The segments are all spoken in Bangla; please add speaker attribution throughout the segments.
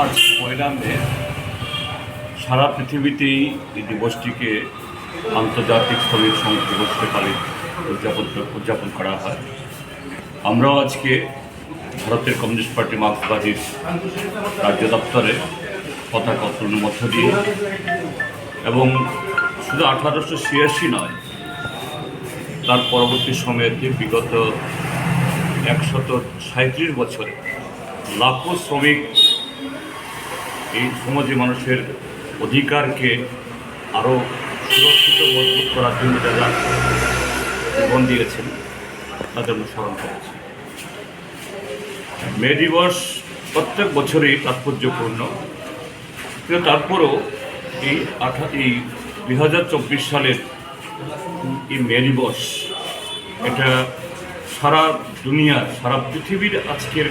Speaker 1: আজ পয়লা মে সারা পৃথিবীতেই এই দিবসটিকে আন্তর্জাতিক শ্রমিক সংঘ দিবস হিসেবে উদযাপন উদযাপন করা হয়। আমরাও আজকে ভারতের কমিউনিস্ট পার্টি মার্ক্সবাদীর রাজ্য দপ্তরে পতাকা উত্তোলনের মধ্য দিয়ে এবং শুধু আঠারোশো ছিয়াশি নয়, তার পরবর্তী সময়েতে বিগত একশত সাঁত্রিশ বছরে লাখো শ্রমিক এই সমাজে মানুষের অধিকারকে আরও সুরক্ষিত মজবুত করার জন্য যারা জীবন দিয়েছেন, তাদের অনুসরণ করেছে। মে দিবস প্রত্যেক বছরই তাৎপর্যপূর্ণ। কিন্তু তারপরও এই আঠা, এই দুই হাজার চব্বিশ সালের এই মে দিবস এটা সারা দুনিয়ার, সারা পৃথিবীর আজকের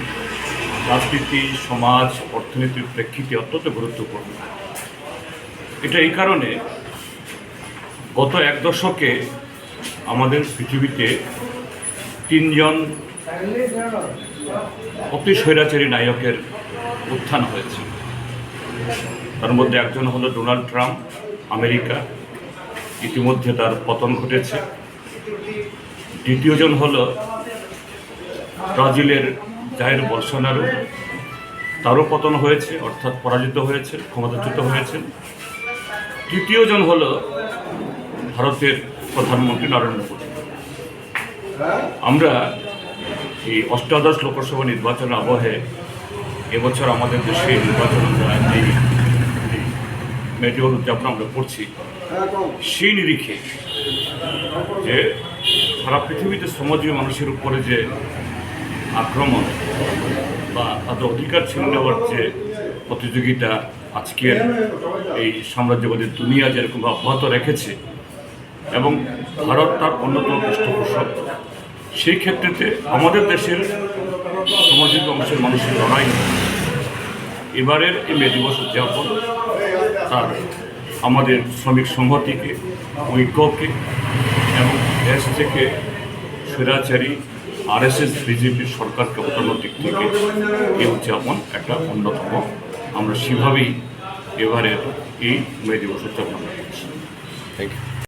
Speaker 1: রাজনীতি, সমাজ, অর্থনীতির প্রেক্ষিতে অত্যন্ত গুরুত্বপূর্ণ। এটা এই কারণে গত এক দশকে আমাদের পৃথিবীতে তিনজন অতি স্বৈরাচারী নায়কের উত্থান হয়েছে। তার মধ্যে একজন হলো ডোনাল্ড ট্রাম্প, আমেরিকা। ইতিমধ্যে তার পতন ঘটেছে। দ্বিতীয়জন হল ব্রাজিলের জায়ের বলসোনারো তারও পতন হয়েছে, অর্থাৎ পরাজিত হয়েছে, ক্ষমতাচ্যুত হয়েছেন তৃতীয়জন হলো ভারতের প্রধানমন্ত্রী নরেন্দ্র মোদী। আমরা এই অষ্টাদশ লোকসভা নির্বাচন আবহে এবছর আমাদের দেশে নির্বাচন আমরা উদযাপন আমরা করছি। সেই নিরিখে যে সারা পৃথিবীতে সমাজীয় মানুষের উপরে যে আক্রমণ বা তাদের অধিকার ছিনে নেওয়ার যে প্রতিযোগিতা আজকের এই সাম্রাজ্যবাদী দুনিয়া যেরকম অব্যাহত রেখেছে এবং ভারত তার অন্যতম পৃষ্ঠপোষক, সেই ক্ষেত্রেতে আমাদের দেশের সামাজিক অংশের মানুষের লড়াই এবারের এই মে দিবস উদযাপন তার আমাদের শ্রমিক সংহতিকে, ঐক্যকে এবং দেশ থেকে স্বৈরাচারী আরএসএস বিজেপির সরকারকে হটানোর দিক থেকে এই উদযাপন একটা অন্যতম। আমরা সেভাবেই এবারের এই মে দিবস উদযাপন করছি।
Speaker 2: Thank you